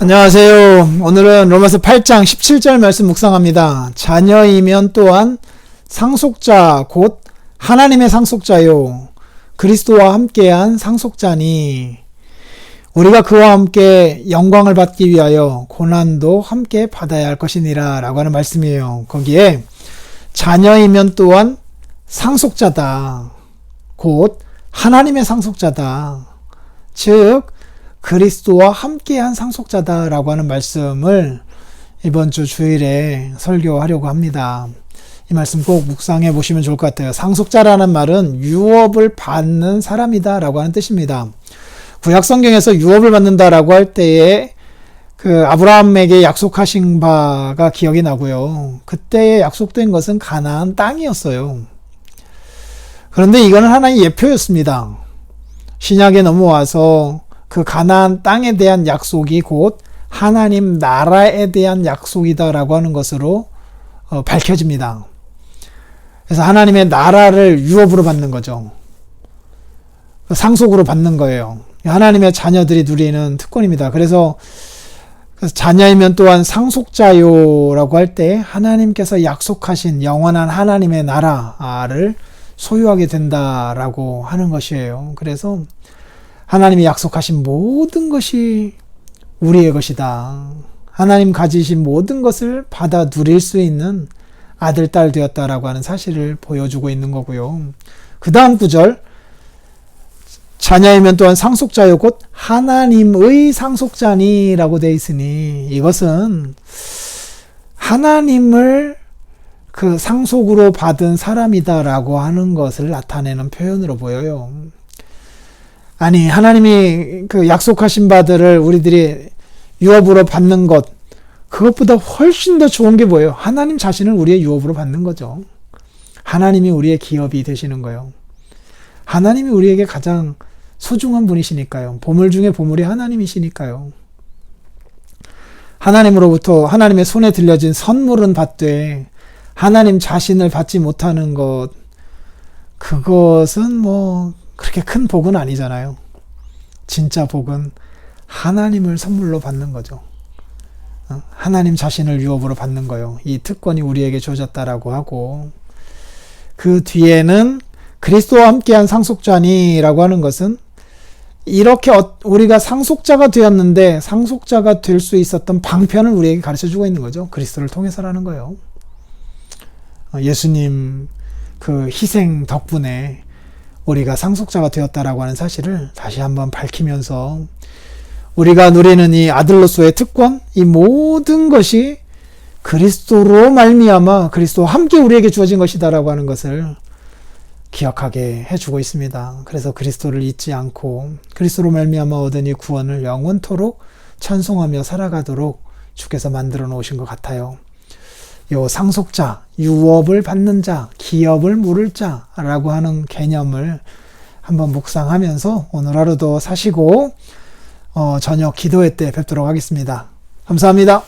안녕하세요. 오늘은 로마서 8장 17절 말씀 묵상합니다. 자녀이면 또한 상속자 곧 하나님의 상속자요 그리스도와 함께한 상속자니 우리가 그와 함께 영광을 받기 위하여 고난도 함께 받아야 할 것이니라 라고 하는 말씀이에요. 거기에 자녀이면 또한 상속자다. 곧 하나님의 상속자다. 즉 그리스도와 함께한 상속자다라고 하는 말씀을 이번 주 주일에 설교하려고 합니다. 이 말씀 꼭 묵상해 보시면 좋을 것 같아요. 상속자라는 말은 유업을 받는 사람이다라고 하는 뜻입니다. 구약 성경에서 유업을 받는다라고 할 때에 그 아브라함에게 약속하신 바가 기억이 나고요. 그때에 약속된 것은 가나안 땅이었어요. 그런데 이거는 하나의 예표였습니다. 신약에 넘어와서 그 가나안 땅에 대한 약속이 곧 하나님 나라에 대한 약속이다라고 하는 것으로 어, 밝혀집니다. 그래서 하나님의 나라를 유업으로 받는 거죠. 상속으로 받는 거예요. 하나님의 자녀들이 누리는 특권입니다. 그래서 자녀이면 또한 상속자요라고 할 때 하나님께서 약속하신 영원한 하나님의 나라를 소유하게 된다라고 하는 것이에요. 그래서 하나님이 약속하신 모든 것이 우리의 것이다. 하나님 가지신 모든 것을 받아 누릴 수 있는 아들, 딸 되었다라고 하는 사실을 보여주고 있는 거고요. 그 다음 구절. 자녀이면 또한 상속자요 곧 하나님의 상속자니라고 되어 있으니 이것은 하나님을 그 상속으로 받은 사람이다라고 하는 것을 나타내는 표현으로 보여요. 아니, 하나님이 그 약속하신 바들을 우리들이 유업으로 받는 것, 그것보다 훨씬 더 좋은 게 뭐예요? 하나님 자신을 우리의 유업으로 받는 거죠. 하나님이 우리의 기업이 되시는 거예요. 하나님이 우리에게 가장 소중한 분이시니까요. 보물 중에 보물이 하나님이시니까요. 하나님으로부터 하나님의 손에 들려진 선물은 받되 하나님 자신을 받지 못하는 것, 그것은 뭐 그렇게 큰 복은 아니잖아요. 진짜 복은 하나님을 선물로 받는 거죠. 어? 하나님 자신을 유업으로 받는 거요. 이 특권이 우리에게 주어졌다라고 하고 그 뒤에는 그리스도와 함께한 상속자니라고 하는 것은 이렇게 어, 우리가 상속자가 되었는데 상속자가 될 수 있었던 방편을 우리에게 가르쳐 주고 있는 거죠. 그리스도를 통해서라는 거예요. 어, 예수님 그 희생 덕분에 우리가 상속자가 되었다라고 하는 사실을 다시 한번 밝히면서 우리가 누리는 이 아들로서의 특권, 이 모든 것이 그리스도로 말미암아 그리스도와 함께 우리에게 주어진 것이다라고 하는 것을 기억하게 해주고 있습니다. 그래서 그리스도를 잊지 않고 그리스도로 말미암아 얻은 이 구원을 영원토록 찬송하며 살아가도록 주께서 만들어 놓으신 것 같아요. 요 상속자, 유업을 받는 자, 기업을 물을 자라고 하는 개념을 한번 묵상하면서 오늘 하루도 사시고 어, 저녁 기도회 때 뵙도록 하겠습니다. 감사합니다.